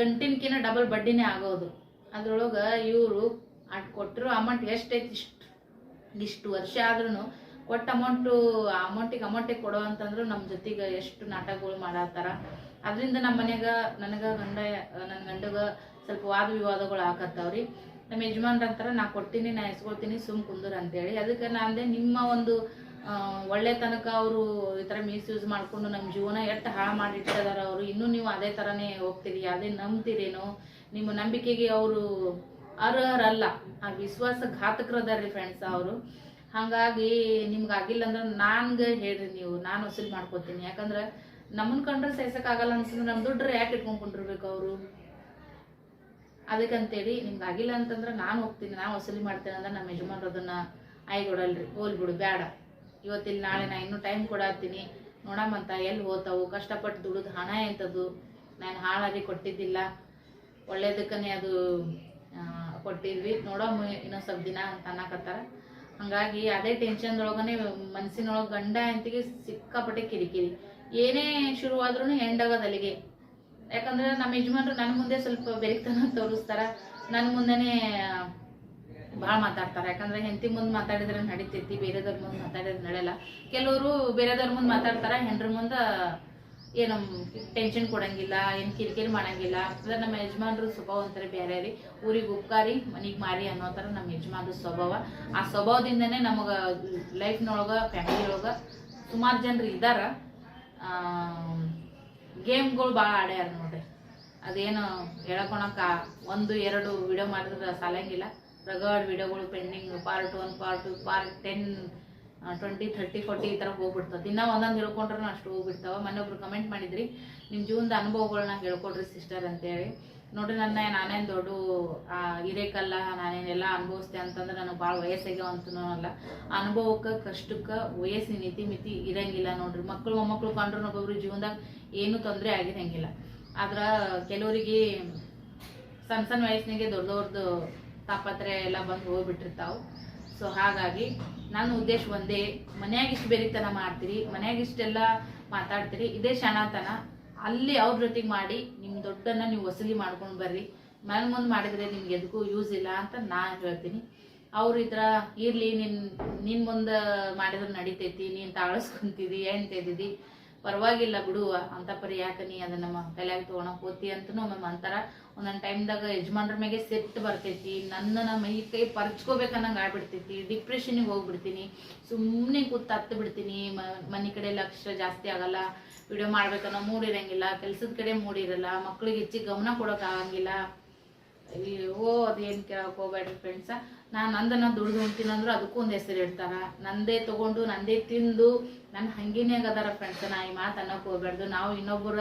ಗಂಟಿನಕಿನ ಡಬಲ್ ಬಡ್ಡಿನೇ ಆಗೋದು. ಅದ್ರೊಳಗೆ ಇವರು ಅಟ್ ಕೊಟ್ಟರು ಅಮೌಂಟ್ ಎಷ್ಟೈತಿ ಇಷ್ಟು ಇಷ್ಟು ವರ್ಷ ಆದ್ರೂ ಕೊಟ್ಟ ಅಮೌಂಟು ಆ ಅಮೌಂಟಿಗೆ ಅಮೌಂಟಿಗೆ ಕೊಡೋ ಅಂತಂದ್ರೆ ನಮ್ಮ ಜೊತೆಗೆ ಎಷ್ಟು ನಾಟಕಗಳು ಮಾಡತ್ತಾರ. ಅದರಿಂದ ನಮ್ಮ ಮನೆಗೆ ನನಗೆ ಗಂಡ, ನನ್ನ ಗಂಡಗ ಸ್ವಲ್ಪ ವಾದ ವಿವಾದಗಳು ಆಕತ್ತಾವ್ರಿ. ನಮ್ಮ ಯಜಮಾನ್ರ ಅಂತಾರ ನಾ ಕೊಡ್ತೀನಿ, ನಾ ಎಸ್ಕೊಳ್ತೀನಿ, ಸುಮ್ ಕುಂದ್ರ ಅಂತೇಳಿ. ಅದಕ್ಕೆ ನಾ ಅಂದೆ, ನಿಮ್ಮ ಒಂದು ಒಳ್ಳೆ ತನಕ ಅವರು ಈ ಥರ ಮಿಸ್ಯೂಸ್ ಮಾಡ್ಕೊಂಡು ನಮ್ಮ ಜೀವನ ಎಷ್ಟು ಹಾಳು ಮಾಡಿಟ್ಟಿದಾರ ಅವರು, ಇನ್ನೂ ನೀವು ಅದೇ ಥರನೇ ಹೋಗ್ತೀರಿ ಅದೇ ನಂಬ್ತೀರೇನೋ, ನಿಮ್ಮ ನಂಬಿಕೆಗೆ ಅವರು ಅರ್ಹರಲ್ಲ. ಆ ವಿಶ್ವಾಸ ಘಾತಕರದಾರ್ರಿ ಫ್ರೆಂಡ್ಸ್ ಅವರು. ಹಾಗಾಗಿ ನಿಮ್ಗೆ ಆಗಿಲ್ಲ ಅಂದ್ರೆ ನನ್ಗೆ ಹೇಳ್ರಿ ನೀವು, ನಾನು ವಸೂಲಿ ಮಾಡ್ಕೋತೀನಿ. ಯಾಕಂದ್ರೆ ನಮ್ಮನ್ನ ಕಂಡ್ರೆ ಸಹಿಸಕ್ಕಾಗಲ್ಲ ಅನ್ಸಿದ್ರೆ ನಮ್ಮ ದುಡ್ಡು ಯಾಕೆ ಇಟ್ಕೊಂಡ್ಕೊಂಡಿರ್ಬೇಕು ಅವರು? ಅದಕ್ಕಂತೇಳಿ ನಿಮ್ಗೆ ಆಗಿಲ್ಲ ಅಂತಂದ್ರೆ ನಾನು ಹೋಗ್ತೀನಿ, ನಾನು ವಸೂಲಿ ಮಾಡ್ತೇನೆ ಅಂದ್ರೆ ನಮ್ಮ ಯಜಮಾನ್ರು ಅದನ್ನ ಹೋಲ್ ಬಿಡು ಬೇಡ ಇವತ್ತಿಲ್ಲ ನಾಳೆ ನಾ ಇನ್ನೂ ಟೈಮ್ ಕೊಡತ್ತೀನಿ ನೋಡಮ್ಮಂತ ಎಲ್ಲಿ ಹೋತಾವು? ಕಷ್ಟಪಟ್ಟು ದುಡಿದು ಹಣ ಎಂಥದ್ದು ನಾನು ಹಾಳಾಗಿ ಕೊಟ್ಟಿದ್ದಿಲ್ಲ. ಒಳ್ಳೇದಕ್ಕನೇ ಅದು ಕೊಟ್ಟಿದ್ವಿ. ನೋಡಮ್ಮ ಇನ್ನೊಂದು ಸ್ವಲ್ಪ ದಿನ ಅಂತ ಅನ್ನಕತ್ತಾರ. ಹಂಗಾಗಿ ಅದೇ ಟೆನ್ಷನ್ದೊಳಗನೆ ಮನಸ್ಸಿನೊಳಗೆ ಗಂಡ ಅಂತಿಗೆ ಸಿಕ್ಕಾಪಟ್ಟೆ ಕಿರಿಕಿರಿ. ಏನೇ ಶುರುವಾದ್ರೂ ಹೆಂಡಾಗೋದು ಅಲ್ಲಿಗೆ ಯಾಕಂದ್ರೆ ನಮ್ಮ ಯಜಮಾನ್ರು ನನ್ನ ಮುಂದೆ ಸ್ವಲ್ಪ ಬೆರಿತನ ತೋರಿಸ್ತಾರ. ನನ್ನ ಮುಂದೆನೆ ಭಾಳ ಮಾತಾಡ್ತಾರೆ. ಯಾಕಂದ್ರೆ ಹೆಂಡತಿ ಮುಂದೆ ಮಾತಾಡಿದ್ರೆ ನಡೀತೈತಿ, ಬೇರೆದವ್ರ ಮುಂದೆ ಮಾತಾಡಿದ್ರೆ ನಡೆಯಲ್ಲ ಕೆಲವರು ಬೇರೆದವ್ರ ಮುಂದೆ ಮಾತಾಡ್ತಾರ, ಹೆಂಡ್ರ ಮುಂದೆ ಏನು ಟೆನ್ಷನ್ ಕೊಡಂಗಿಲ್ಲ, ಏನು ಕಿರಿಕಿರಿ ಮಾಡಂಗಿಲ್ಲ. ಅಂದ್ರೆ ನಮ್ಮ ಯಜಮಾನ್ರು ಸ್ವಭಾವ ಅಂತಾರೆ ಬೇರೆ ರೀ. ಊರಿಗೆ ಉಪ್ಕಾರಿ, ಮನಿಗೆ ಮಾರಿ ಅನ್ನೋ ಥರ ನಮ್ಮ ಯಜಮಾನ್ರ ಸ್ವಭಾವ. ಆ ಸ್ವಭಾವದಿಂದನೇ ನಮಗೆ ಲೈಫ್ನೊಳಗೆ ಫ್ಯಾಮಿಲಿ ಒಳಗೆ ಸುಮಾರು ಜನರು ಇದ್ದಾರ. ಗೇಮ್ಗಳು ಭಾಳ ಆಡ್ಯಾರ ನೋಡ್ರಿ. ಅದೇನು ಹೇಳ್ಕೊಳಕ ಒಂದು, ಎರಡು ವಿಡಿಯೋ ಮಾಡಿದ್ರೆ ಸಾಲಂಗಿಲ್ಲ. ರಗಡ್ ವಿಡಿಯೋಗಳು pending part one part two part ten twenty thirty forty ಈ ಥರ ಹೋಗ್ಬಿಡ್ತದೆ ದಿನ ಒಂದೊಂದು ಹೇಳ್ಕೊಂಡ್ರೂ ಅಷ್ಟು ಹೋಗ್ಬಿಡ್ತಾವೆ. ಮೊನ್ನೆ ಒಬ್ರು ಕಮೆಂಟ್ ಮಾಡಿದ್ರಿ ನಿಮ್ಮ ಜೀವನದ ಅನುಭವಗಳನ್ನ ಹೇಳ್ಕೊಡ್ರಿ ಸಿಸ್ಟರ್ ಅಂತೇಳಿ. ನೋಡ್ರಿ ನನ್ನ ನಾನೇನು ದೊಡ್ಡ ಹಿರೇಕಲ್ಲ, ನಾನೇನೆಲ್ಲ ಅನುಭವಿಸ್ದೆ ಅಂತಂದ್ರೆ ನನಗೆ ಭಾಳ ವಯಸ್ಸಾಗ್ಯಾವ ಅಂತನೂ ಅಲ್ಲ ಅನುಭವಕ್ಕೆ, ಕಷ್ಟಕ್ಕೆ, ವಯಸ್ಸಿನ ನೀತಿ ಮಿತಿ ಇರಂಗಿಲ್ಲ ನೋಡ್ರಿ. ಮಕ್ಕಳು ಮೊಮ್ಮಕ್ಕಳು ಕಂಡ್ರು ಒಬ್ಬೊಬ್ರು ಜೀವನದಾಗ ಏನೂ ತೊಂದರೆ ಆಗಿರಂಗಿಲ್ಲ. ಆದ್ರೆ ಕೆಲವರಿಗೆ ಸಣ್ಣ ಸಣ್ಣ ವಯಸ್ಸಿನಾಗೆ ದೊಡ್ಡವ್ರದ್ದು ತಾಪತ್ರೆ ಎಲ್ಲ ಬಂದು ಹೋಗ್ಬಿಟ್ಟಿರ್ತಾವೆ. ಸೊ ಹಾಗಾಗಿ ನನ್ನ ಉದ್ದೇಶ ಒಂದೇ, ಮನ್ಯಾಗ ಇಷ್ಟು ಬೇರೆತನ ಮಾಡ್ತೀರಿ, ಮನ್ಯಾಗ ಇಷ್ಟೆಲ್ಲ ಮಾತಾಡ್ತೀರಿ, ಇದೇ ಶಾಣತನ ಅಲ್ಲಿ ಅವ್ರ ಜೊತೆಗೆ ಮಾಡಿ ನಿಮ್ಮ ದೊಡ್ಡನ್ನ ನೀವು ವಸೂಲಿ ಮಾಡ್ಕೊಂಡು ಬರ್ರಿ. ಮನೆ ಮುಂದೆ ಮಾಡಿದ್ರೆ ನಿಮ್ಗೆ ಎದಕ್ಕೂ ಯೂಸ್ ಇಲ್ಲ ಅಂತ ನಾನು ಹೇಳ್ತೀನಿ. ಅವ್ರು ಇದ್ರ ಇರ್ಲಿ, ನಿನ್ ನಿನ್ ಮುಂದೆ ಮಾಡಿದ್ರೆ ನಡಿತೈತಿ, ನೀನು ತಾಳಸ್ಕೊಂತಿದಿ ಏನ್ ತೆದಿದಿ ಪರವಾಗಿಲ್ಲ ಬಿಡುವ ಅಂತ ಪರಿ ಯಾಕೆ ನೀ ಅದನ್ನ ತಲೆಯಾಗ ತೊಗೊಳಕ್ ಹೋತಿ ಅಂತನೂ ಒಮ್ಮೆ ಅಂತಾರ. ಒಂದೊಂದು ಟೈಮ್ದಾಗ ಯಜಮಾನ್ರ ಮ್ಯಾಗೆ ಸೆಟ್ ಬರ್ತೈತಿ. ನನ್ನ ಮೈ ಕೈ ಪರ್ಚ್ಕೋಬೇಕನ್ನಂಗೆ ಆಗ್ಬಿಡ್ತೈತಿ. ಡಿಪ್ರೆಷನ್ಗೆ ಹೋಗ್ಬಿಡ್ತೀನಿ. ಸುಮ್ಮನೆ ಕೂತು ಹತ್ತು ಬಿಡ್ತೀನಿ. ಮನೆ ಕಡೆ ಲಕ್ಷ ಜಾಸ್ತಿ ಆಗಲ್ಲ. ವಿಡಿಯೋ ಮಾಡ್ಬೇಕನ್ನೋ ಮೂಡ್ ಇರಂಗಿಲ್ಲ. ಕೆಲ್ಸದ ಕಡೆ ಮೂಡ್ ಇರಲ್ಲ. ಮಕ್ಳಿಗೆ ಹೆಚ್ಚಿಗೆ ಗಮನ ಕೊಡೋಕ್ಕಾಗಂಗಿಲ್ಲ ಓ ಅದೇನು ಕೇಳೋಕೆ ಹೋಗ್ಬೇಡ್ರಿ ಫ್ರೆಂಡ್ಸ ನಾನು ನಂದನ್ನು ದುಡ್ದು ಹೊಂತೀನಂದ್ರೆ ಅದಕ್ಕೂ ಒಂದು ಹೆಸರು ಇಡ್ತಾರ. ನಂದೇ ತೊಗೊಂಡು, ನಂದೇ ತಿಂದು ನನ್ನ ಹಂಗಿನೇ ಆಗದಾರ ಫ್ರೆಂಡ್ಸ ನಾ ಈ ಮಾತು ಅನ್ನೋಕೆ ಹೋಗ್ಬಾರ್ದು ನಾವು ಇನ್ನೊಬ್ಬರ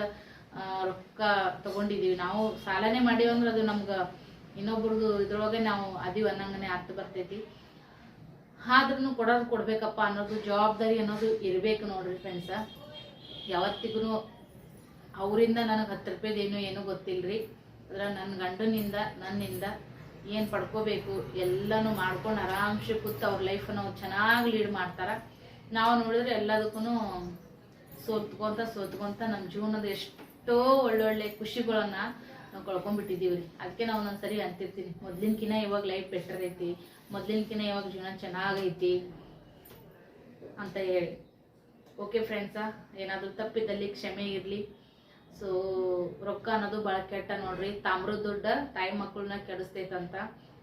ರೊಕ್ಕ ತಗೊಂಡಿದೀವಿ. ನಾವು ಸಾಲನೇ ಮಾಡೀವಂದ್ರೆ ಅದು ನಮ್ಗೆ ಇನ್ನೊಬ್ರದ್ದು ಇದ್ರೊಳಗೆ ನಾವು ಅದೀವಿ ಅನ್ನಂಗನೆ ಅರ್ಥ ಬರ್ತೈತಿ. ಆದ್ರೂ ಕೊಡೋದು ಕೊಡ್ಬೇಕಪ್ಪ ಅನ್ನೋದು ಜವಾಬ್ದಾರಿ ಅನ್ನೋದು ಇರಬೇಕು ನೋಡ್ರಿ ಫ್ರೆಂಡ್ಸ ಯಾವತ್ತಿಗೂ ಅವರಿಂದ ನನಗೆ ಹತ್ತು ರೂಪಾಯಿದೇನು ಏನೂ ಗೊತ್ತಿಲ್ರಿ. ಅದ್ರ ನನ್ನ ಗಂಡನಿಂದ, ನನ್ನಿಂದ ಏನು ಪಡ್ಕೋಬೇಕು ಎಲ್ಲನೂ ಮಾಡ್ಕೊಂಡು ಆರಾಮ್ಸೆ ಕೂತು ಅವ್ರ ಲೈಫನ್ನು ಚೆನ್ನಾಗಿ ಲೀಡ್ ಮಾಡ್ತಾರೆ. ನಾವು ನೋಡಿದ್ರೆ ಎಲ್ಲದಕ್ಕೂ ಸೋತ್ಕೊಂತ ಸೋತ್ಕೊಂತ ನಮ್ಮ ಜೀವನದ ಎಷ್ಟೋ ಒಳ್ಳೊಳ್ಳೆ ಖುಷಿಗಳನ್ನ ನಾವು ಕಳ್ಕೊಂಡ್ಬಿಟ್ಟಿದೀವಿ ರೀ. ಅದಕ್ಕೆ ನಾವು ಒಂದೊಂದ್ಸರಿ ಅಂತಿರ್ತೀನಿ. ಮೊದ್ಲಿನ್ಕಿನ ಇವಾಗ ಲೈಫ್ ಬೆಟರ್ ಐತಿ. ಮೊದ್ಲಿನ್ಕಿನ ಇವಾಗ ಜೀವನ ಚೆನ್ನಾಗೈತಿ ಅಂತ ಹೇಳಿ. ಓಕೆ ಫ್ರೆಂಡ್ಸಾ ಏನಾದರೂ ತಪ್ಪಿದ್ದಲ್ಲಿ ಕ್ಷಮೆ ಇರಲಿ. ಸೊ ರೊಕ್ಕ ಅನ್ನೋದು ಭಾಳ ಕೆಟ್ಟ ನೋಡ್ರಿ. ತಾಮ್ರದ ದುಡ್ಡ ತಾಯಿ ಮಕ್ಕಳನ್ನ ಕೆಡಿಸ್ತೈತಂತ.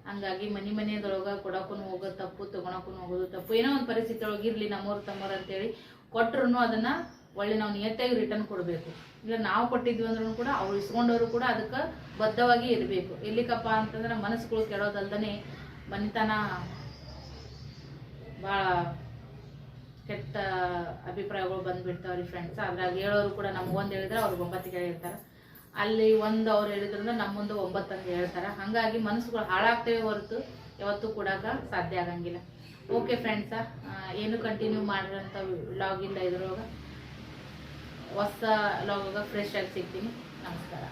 ಹಂಗಾಗಿ ಮನೆ ಮನೆಯದೊಳಗೆ ಕೊಡೋಕ್ಕೂ ಹೋಗೋದು ತಪ್ಪು ತೊಗೊಳಕ್ಕೂ ಹೋಗೋದು ತಪ್ಪು. ಏನೋ ಒಂದು ಪರಿಸ್ಥಿತಿ ಒಳಗೆ ಇರಲಿ ನಮ್ಮವ್ರು ತಮ್ಮವ್ರು ಅಂತೇಳಿ. ಕೊಟ್ರು ಅದನ್ನ ಒಳ್ಳೆ ನಾವು ನಿಯತ್ತಾಗಿ ರಿಟರ್ನ್ ಕೊಡಬೇಕು. ಇಲ್ಲ ನಾವು ಕೊಟ್ಟಿದ್ವಿ ಅಂದ್ರೂ ಕೂಡ ಅವ್ರು ಇಸ್ಕೊಂಡವರು ಕೂಡ ಅದಕ್ಕೆ ಬದ್ಧವಾಗಿ ಇರಬೇಕು. ಎಲ್ಲಿಕಪ್ಪ ಅಂತಂದ್ರೆ ಮನಸ್ಸುಗಳು ಕೆಡೋದಲ್ದನೆ ಮನೆತನ ಭಾಳ ಕೆಟ್ಟ ಅಭಿಪ್ರಾಯಗಳು ಬಂದ್ಬಿಡ್ತಾವ್ರಿ ಫ್ರೆಂಡ್ಸ್ ಅದ್ರಾಗ ಹೇಳೋರು ಕೂಡ ನಮ್ಗೆ ಒಂದು ಹೇಳಿದ್ರೆ ಅವ್ರಿಗೆ ಒಂಬತ್ತಿಗೆ ಹೇಳ್ತಾರೆ. ಅಲ್ಲಿ ಒಂದು ಅವ್ರು ಹೇಳಿದ್ರಿಂದ ನಮ್ಮೊಂದು ಮುಂದೆ ಒಂಬತ್ತು ಅಂತ ಹೇಳ್ತಾರೆ. ಹಾಗಾಗಿ ಮನಸ್ಸುಗಳು ಹಾಳಾಗ್ತೇವೆ ಹೊರತು ಯಾವತ್ತೂ ಕೂಡಕ ಸಾಧ್ಯ ಆಗಂಗಿಲ್ಲ. ಓಕೆ ಫ್ರೆಂಡ್ಸ ಏನು ಕಂಟಿನ್ಯೂ ಮಾಡಿರೋಂಥ ವ್ಲಾಗಿಂದ ಇದ್ರೊಳಗೆ. ಹೊಸ ಲಾಗಾಗ ಫ್ರೆಶ್ ಆಗಿ ಸಿಗ್ತೀನಿ. ನಮಸ್ಕಾರ.